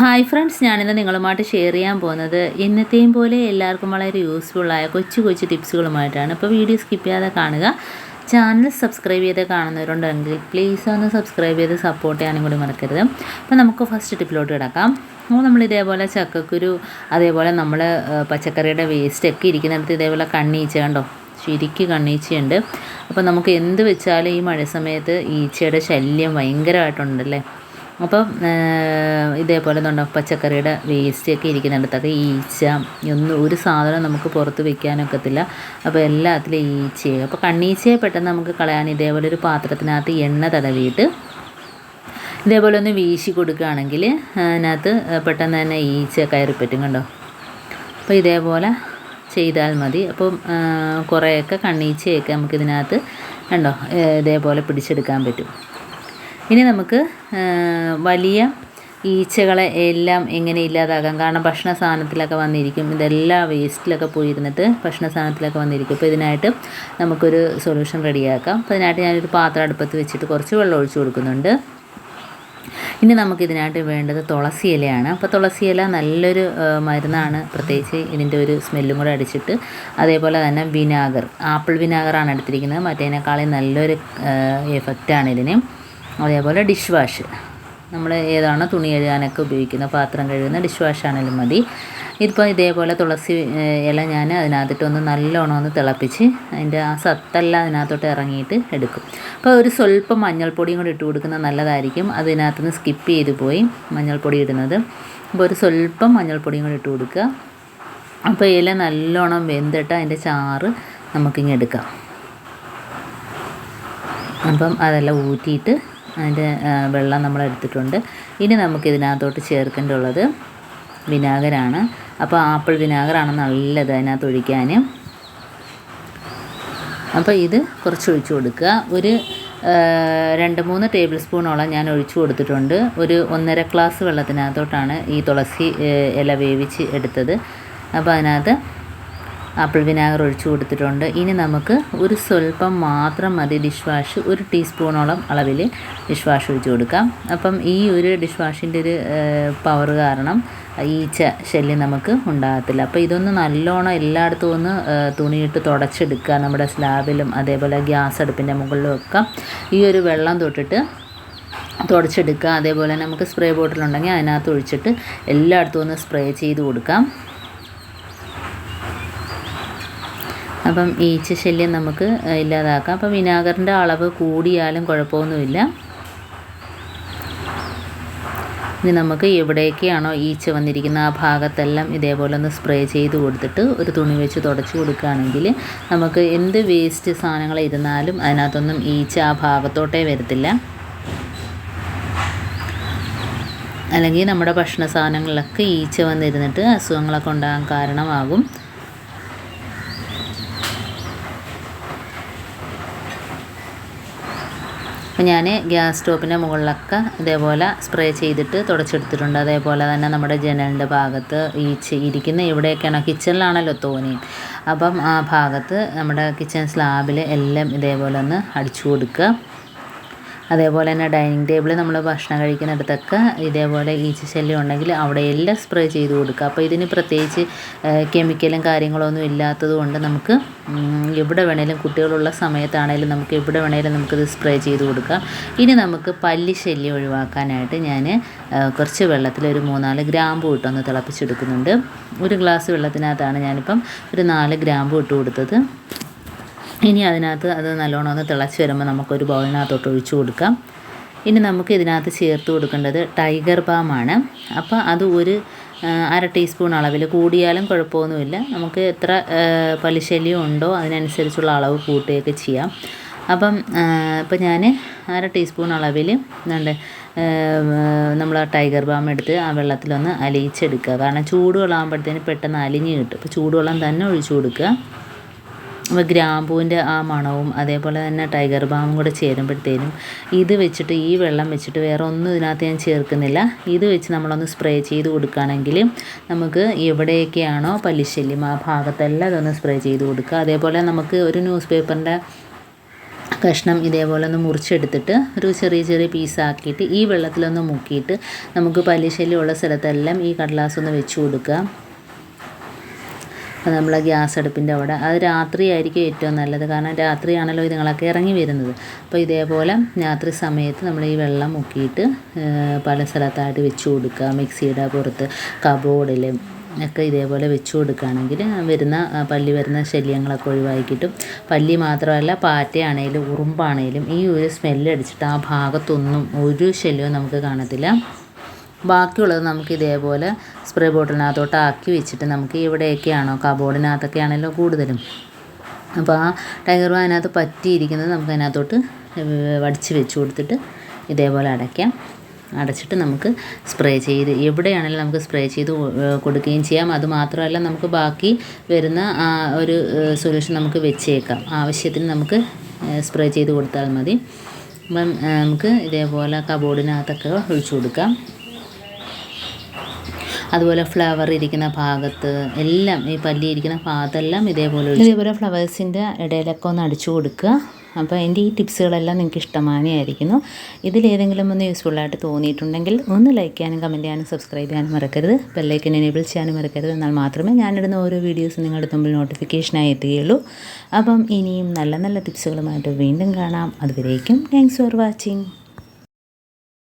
Hi friends ഞാനിന്ന് നിങ്ങളുമായിട്ട് share ചെയ്യാൻ പോകുന്നത് ഇന്നത്തെയും പോലെ എല്ലാവർക്കും വളരെ യൂസ്ഫുള്ളായ കൊച്ചു കൊച്ചു ടിപ്സുകളുമായിട്ടാണ് ഇപ്പോൾ വീഡിയോ സ്കിപ്പ് ചെയ്യാതെ കാണുക. ചാനൽ സബ്സ്ക്രൈബ് ചെയ്ത് കാണുന്നവരുണ്ടെങ്കിൽ പ്ലീസ് ഒന്ന് സബ്സ്ക്രൈബ് ചെയ്ത് സപ്പോർട്ട് ചെയ്യാനും കൂടി മറക്കരുത്. അപ്പോൾ നമുക്ക് ഫസ്റ്റ് ടിപ്പിലോട്ട് കിടക്കാം. അപ്പോൾ നമ്മൾ ഇതേപോലെ ചക്കക്കുരു അതേപോലെ നമ്മൾ പച്ചക്കറിയുടെ വേസ്റ്റൊക്കെ ഇരിക്കുന്നിടത്ത് ഇതേപോലെ കണ്ണീച്ച കണ്ടോ? ശരിക്ക് കണ്ണീച്ചയുണ്ട്. അപ്പോൾ നമുക്ക് എന്ത് വെച്ചാലും ഈ മഴ സമയത്ത് ഈച്ചയുടെ ശല്യം ഭയങ്കരമായിട്ടുണ്ടല്ലേ? അപ്പം ഇതേപോലെ എന്തുണ്ടോ പച്ചക്കറിയുടെ വേസ്റ്റൊക്കെ ഇരിക്കുന്നിടത്തൊക്കെ ഈച്ച ഒന്നും ഒരു സാധനം നമുക്ക് പുറത്ത് വെക്കാനൊക്കത്തില്ല. അപ്പോൾ എല്ലാത്തിലും ഈച്ചയായി അപ്പോൾ കണ്ണീച്ചയെ പെട്ടെന്ന് നമുക്ക് കളയാൻ ഇതേപോലെ ഒരു പാത്രത്തിനകത്ത് എണ്ണ തടവിയിട്ട് ഇതേപോലെ ഒന്ന് വീശി കൊടുക്കുകയാണെങ്കിൽ അതിനകത്ത് പെട്ടെന്ന് തന്നെ ഈച്ച കയറി പറ്റും കണ്ടോ? അപ്പോൾ ഇതേപോലെ ചെയ്താൽ മതി. അപ്പം കുറേയൊക്കെ കണ്ണീച്ചയൊക്കെ നമുക്കിതിനകത്ത് കണ്ടോ ഇതേപോലെ പിടിച്ചെടുക്കാൻ പറ്റും. ഇനി നമുക്ക് വലിയ ഈച്ചകളെ എല്ലാം എങ്ങനെ ഇല്ലാതാക്കാം? കാരണം ഭക്ഷണ സാധനത്തിലൊക്കെ വന്നിരിക്കും. ഇതെല്ലാം വേസ്റ്റിലൊക്കെ പോയിരുന്നിട്ട് ഭക്ഷണ സാധനത്തിലൊക്കെ വന്നിരിക്കും. അപ്പോൾ ഇതിനായിട്ട് നമുക്കൊരു സൊല്യൂഷൻ റെഡിയാക്കാം അപ്പോൾ ഇതിനായിട്ട് ഞാനൊരു പാത്രം അടുപ്പത്ത് വെച്ചിട്ട് കുറച്ച് വെള്ളം ഒഴിച്ചു കൊടുക്കുന്നുണ്ട്. ഇനി നമുക്കിതിനായിട്ട് വേണ്ടത് തുളസി ഇലയാണ്. അപ്പോൾ തുളസി ഇല നല്ലൊരു മരുന്നാണ്. പ്രത്യേകിച്ച് ഇതിന്റെ ഒരു സ്മെല്ലും കൂടെ അടിച്ചിട്ട്. അതേപോലെ തന്നെ വിനാഗർ. ആപ്പിൾ വിനാഗറാണ് എടുത്തിരിക്കുന്നത്. മറ്റേതിനേക്കാളും നല്ലൊരു എഫക്റ്റാണ് ഇതിന്. അതേപോലെ ഡിഷ് വാഷ് നമ്മൾ ഏതാണ് തുണി കഴുകാനൊക്കെ ഉപയോഗിക്കുന്ന പാത്രം കഴുകുന്ന ഡിഷ് വാഷ് ആണെങ്കിലും മതി. ഇതിപ്പോൾ ഇതേപോലെ തുളസി ഇല ഞാൻ അതിനകത്തിട്ടൊന്ന് നല്ലോണം ഒന്ന് തിളപ്പിച്ച് അതിന്റെ ആ സത്തെല്ലാം അതിനകത്തോട്ട് ഇറങ്ങിയിട്ട് എടുക്കും. അപ്പോൾ ഒരു സ്വല്പം മഞ്ഞൾപ്പൊടിയും കൂടി ഇട്ട് കൊടുക്കുന്നത് നല്ലതായിരിക്കും. അതിനകത്തുനിന്ന് സ്കിപ്പ് ചെയ്ത് പോയി മഞ്ഞൾപ്പൊടി ഇടുന്നത്. അപ്പോൾ ഒരു സ്വല്പം മഞ്ഞൾപ്പൊടിയും കൂടി ഇട്ട് കൊടുക്കുക. അപ്പോൾ ഇല നല്ലോണം വെന്തിട്ട് അതിന്റെ ചാറ് നമുക്കിങ്ങെടുക്കാം അപ്പം അതെല്ലാം ഊറ്റിയിട്ട് അതിന്റെ വെള്ളം നമ്മൾ എടുത്തിട്ടുണ്ട് ഇനി നമുക്ക് ഇതിനകത്തോട്ട് ചേർക്കേണ്ടുള്ളത് വിനാഗരാണ്. അപ്പോൾ ആപ്പിൾ വിനാഗറാണ് നല്ലത് അതിനകത്ത് ഒഴിക്കാൻ അപ്പോൾ ഇത് കുറച്ച് ഒഴിച്ചു കൊടുക്കുക. ഒരു രണ്ട് മൂന്ന് ടേബിൾ സ്പൂണോളം ഞാൻ ഒഴിച്ചു കൊടുത്തിട്ടുണ്ട്. ഒരു ഒന്നര ഗ്ലാസ് വെള്ളത്തിനകത്തോട്ടാണ് ഈ തുളസി ഇല വേവിച്ച് എടുത്തത്. അപ്പോൾ അതിനകത്ത് ആപ്പിൾ വിനാഗർ ഒഴിച്ചു കൊടുത്തിട്ടുണ്ട്. ഇനി നമുക്ക് ഒരു സ്വല്പം മാത്രം മതി ഡിഷ് വാഷ് ഒരു ടീസ്പൂണോളം അളവിൽ ഡിഷ് വാഷ് ഒഴിച്ചു കൊടുക്കാം. അപ്പം ഈ ഒരു ഡിഷ് വാഷിന്റെ ഒരു പവർ കാരണം ഈച്ച ശല്യം നമുക്ക് ഉണ്ടാകത്തില്ല. അപ്പോൾ ഇതൊന്ന് നല്ലോണം എല്ലായിടത്തും ഒന്ന് തുണിയിട്ട് തുടച്ചെടുക്കുക. നമ്മുടെ സ്ലാബിലും അതേപോലെ ഗ്യാസ് അടുപ്പിന്റെ മുകളിലും ഒക്കെ ഈ ഒരു വെള്ളം തൊട്ടിട്ട് തുടച്ചെടുക്കുക. അതേപോലെ നമുക്ക് സ്പ്രേ ബോട്ടിലുണ്ടെങ്കിൽ അതിനകത്ത് ഒഴിച്ചിട്ട് എല്ലായിടത്തും ഒന്ന് സ്പ്രേ ചെയ്ത് കൊടുക്കാം. അപ്പം ഈച്ച ശല്യം നമുക്ക് ഇല്ലാതാക്കാം. അപ്പം വിനാഗറിന്റെ അളവ് കൂടിയാലും കുഴപ്പമൊന്നുമില്ല. ഇനി നമുക്ക് എവിടേക്കാണോ ഈച്ച വന്നിരിക്കുന്ന ആ ഭാഗത്തെല്ലാം ഇതേപോലെ ഒന്ന് സ്പ്രേ ചെയ്ത് കൊടുത്തിട്ട് ഒരു തുണി വെച്ച് തുടച്ച് കൊടുക്കുകയാണെങ്കിൽ നമുക്ക് എന്ത് വേസ്റ്റ് സാധനങ്ങൾ ഇരുന്നാലും അതിനകത്തൊന്നും ഈച്ച ആ ഭാഗത്തോട്ടേ വരത്തില്ല. അല്ലെങ്കിൽ നമ്മുടെ ഭക്ഷണ സാധനങ്ങളിലൊക്കെ ഈച്ച വന്നിരുന്നിട്ട് അസുഖങ്ങളൊക്കെ ഉണ്ടാകാൻ കാരണമാകും. അപ്പോൾ ഞാൻ ഗ്യാസ് സ്റ്റോപ്പിന്റെ മുകളിലൊക്കെ ഇതേപോലെ സ്പ്രേ ചെയ്തിട്ട് തുടച്ചെടുത്തിട്ടുണ്ട്. അതേപോലെ തന്നെ നമ്മുടെ ജനലിന്റെ ഭാഗത്ത് ഈ ഇരിക്കുന്ന ഇവിടെയൊക്കെയാണ് കിച്ചണിലാണല്ലോ തോന്നി. അപ്പം ആ ഭാഗത്ത് നമ്മുടെ കിച്ചൺ സ്ലാബിൽ എല്ലാം ഇതേപോലെ ഒന്ന് അടിച്ചു കൊടുക്കുക. അതേപോലെ തന്നെ ഡൈനിങ് ടേബിളിൽ നമ്മൾ ഭക്ഷണം കഴിക്കുന്നിടത്തൊക്കെ ഇതേപോലെ ഈച്ച ശല്യം ഉണ്ടെങ്കിൽ അവിടെ എല്ലാം സ്പ്രേ ചെയ്ത് കൊടുക്കുക. അപ്പോൾ ഇതിന് പ്രത്യേകിച്ച് കെമിക്കലും കാര്യങ്ങളൊന്നും ഇല്ലാത്തത് കൊണ്ട് നമുക്ക് എവിടെ വേണേലും കുട്ടികളുള്ള സമയത്താണേലും നമുക്ക് എവിടെ വേണേലും നമുക്കിത് സ്പ്രേ ചെയ്ത് കൊടുക്കാം. ഇനി നമുക്ക് പല്ലി ശല്യം ഒഴിവാക്കാനായിട്ട് ഞാൻ കുറച്ച് വെള്ളത്തിൽ ഒരു മൂന്നാൽ ഗ്രാമ്പു ഇട്ടൊന്ന് തിളപ്പിച്ചെടുക്കുന്നുണ്ട്. ഒരു ഗ്ലാസ് വെള്ളത്തിനകത്താണ് ഞാനിപ്പം ഒരു നാല് ഗ്രാമ്പു ഇട്ട് കൊടുത്തത്. ഇനി അതിനകത്ത് അത് നല്ലോണം ഒന്ന് തിളച്ച് വരുമ്പോൾ നമുക്കൊരു ബൗളിനകത്തോട്ട് ഒഴിച്ചു കൊടുക്കാം. ഇനി നമുക്ക് ഇതിനകത്ത് ചേർത്ത് കൊടുക്കേണ്ടത് ടൈഗർ ബാമാണ്. അപ്പോൾ അത് ഒരു അര ടീസ്പൂൺ അളവിൽ കൂടിയാലും കുഴപ്പമൊന്നുമില്ല. നമുക്ക് എത്ര പലിശല്യം ഉണ്ടോ അതിനനുസരിച്ചുള്ള അളവ് കൂട്ടുകയൊക്കെ ചെയ്യാം. അപ്പം ഇപ്പം ഞാൻ അര ടീസ്പൂൺ അളവിൽ എന്താണ്ട് നമ്മൾ ആ ടൈഗർ ബാം എടുത്ത് ആ വെള്ളത്തിലൊന്ന് അലിയിച്ചെടുക്കുക. കാരണം ചൂടുവെള്ളമാകുമ്പോഴത്തേന് പെട്ടെന്ന് അലിഞ്ഞ് കിട്ടും. അപ്പോൾ ചൂടുവെള്ളം തന്നെ ഒഴിച്ചു കൊടുക്കുക. ഗ്രാമ്പൂവിന്റെ ആ മണവും അതേപോലെ തന്നെ ടൈഗർ ബാമും കൂടെ ചേരുമ്പോഴത്തേനും ഇത് വെച്ചിട്ട് ഈ വെള്ളം വെച്ചിട്ട് വേറെ ഒന്നും ഇതിനകത്ത് ഞാൻ ചേർക്കുന്നില്ല. ഇത് വെച്ച് നമ്മളൊന്ന് സ്പ്രേ ചെയ്ത് കൊടുക്കുകയാണെങ്കിൽ നമുക്ക് എവിടെയൊക്കെയാണോ പല്ലിശല്യം ആ ഭാഗത്തെല്ലാം ഇതൊന്ന് സ്പ്രേ ചെയ്ത് കൊടുക്കുക. അതേപോലെ നമുക്ക് ഒരു ന്യൂസ് പേപ്പറിന്റെ കഷ്ണം ഇതേപോലെ ഒന്ന് മുറിച്ചെടുത്തിട്ട് ഒരു ചെറിയ ചെറിയ പീസാക്കിയിട്ട് ഈ വെള്ളത്തിലൊന്ന് മുക്കിയിട്ട് നമുക്ക് പല്ലിശല്യമുള്ള സ്ഥലത്തെല്ലാം ഈ കടലാസ് ഒന്ന് വെച്ച് കൊടുക്കുക. അപ്പോൾ നമ്മൾ ഗ്യാസ് അടുപ്പിന്റെ അവിടെ. അത് രാത്രിയായിരിക്കും ഏറ്റവും നല്ലത്. കാരണം രാത്രിയാണല്ലോ ഇതുങ്ങളൊക്കെ ഇറങ്ങി വരുന്നത്. അപ്പോൾ ഇതേപോലെ രാത്രി സമയത്ത് നമ്മൾ ഈ വെള്ളം മുക്കിയിട്ട് പല സ്ഥലത്തായിട്ട് വെച്ച് കൊടുക്കുക. മിക്സിയുടെ പുറത്ത് കബോർഡിൽ ഒക്കെ ഇതേപോലെ വെച്ച് കൊടുക്കുകയാണെങ്കിൽ വരുന്ന പല്ലി വരുന്ന ശല്യങ്ങളൊക്കെ ഒഴിവാക്കി കിട്ടും പല്ലി മാത്രമല്ല പാറ്റയാണേലും ഉറുമ്പാണേലും ഈ ഒരു സ്മെല്ലടിച്ചിട്ട് ആ ഭാഗത്തൊന്നും ഒരു ശല്യവും നമുക്ക് കാണത്തില്ല. ബാക്കിയുള്ളത് നമുക്ക് ഇതേപോലെ സ്പ്രേ ബോട്ടിലിനകത്തോട്ട് ആക്കി വെച്ചിട്ട് നമുക്ക് എവിടെയൊക്കെയാണോ കബോർഡിനകത്തൊക്കെ ആണല്ലോ കൂടുതലും. അപ്പോൾ ആ ടൈഗർ അതിനകത്ത് പറ്റിയിരിക്കുന്നത് നമുക്ക് അതിനകത്തോട്ട് വടിച്ച് വെച്ച് കൊടുത്തിട്ട് ഇതേപോലെ അടയ്ക്കാം. അടച്ചിട്ട് നമുക്ക് സ്പ്രേ ചെയ്ത് എവിടെയാണെങ്കിലും നമുക്ക് സ്പ്രേ ചെയ്ത് കൊടുക്കുകയും ചെയ്യാം. അതുമാത്രമല്ല നമുക്ക് ബാക്കി വരുന്ന ആ ഒരു സൊല്യൂഷൻ നമുക്ക് വെച്ചേക്കാം. ആവശ്യത്തിന് നമുക്ക് സ്പ്രേ ചെയ്ത് കൊടുത്താൽ മതി. അപ്പം നമുക്ക് ഇതേപോലെ കബോർഡിനകത്തൊക്കെ ഒഴിച്ചു കൊടുക്കാം. അതുപോലെ ഫ്ലവർ ഇരിക്കുന്ന ഭാഗത്ത് എല്ലാം ഈ പല്ലി ഇരിക്കുന്ന ഭാഗത്തെല്ലാം ഇതേപോലെ ഇതേപോലെ ഫ്ലവേഴ്സിന്റെ ഇടയിലൊക്കെ ഒന്ന് അടിച്ചു കൊടുക്കുക. അപ്പോൾ എന്റെ ഈ ടിപ്സുകളെല്ലാം നിങ്ങൾക്ക് ഇഷ്ടമാനെയായിരിക്കുന്നു ഇതിലേതെങ്കിലും ഒന്ന് യൂസ്ഫുള്ളായിട്ട് തോന്നിയിട്ടുണ്ടെങ്കിൽ ഒന്ന് ലൈക്ക് ചെയ്യാനും കമന്റ് ചെയ്യാനും സബ്സ്ക്രൈബ് ചെയ്യാനും മറക്കരുത്. ബെല്ലൈക്കൻ എനേബിൾ ചെയ്യാനും മറക്കരുത്. എന്നാൽ മാത്രമേ ഞാനിടുന്ന ഓരോ വീഡിയോസും നിങ്ങളുടെ മുമ്പിൽ നോട്ടിഫിക്കേഷനായി എത്തുകയുള്ളൂ. അപ്പം ഇനിയും നല്ല നല്ല ടിപ്സുകളുമായിട്ട് വീണ്ടും കാണാം. അതുവരേക്കും താങ്ക്സ് ഫോർ വാച്ചിങ്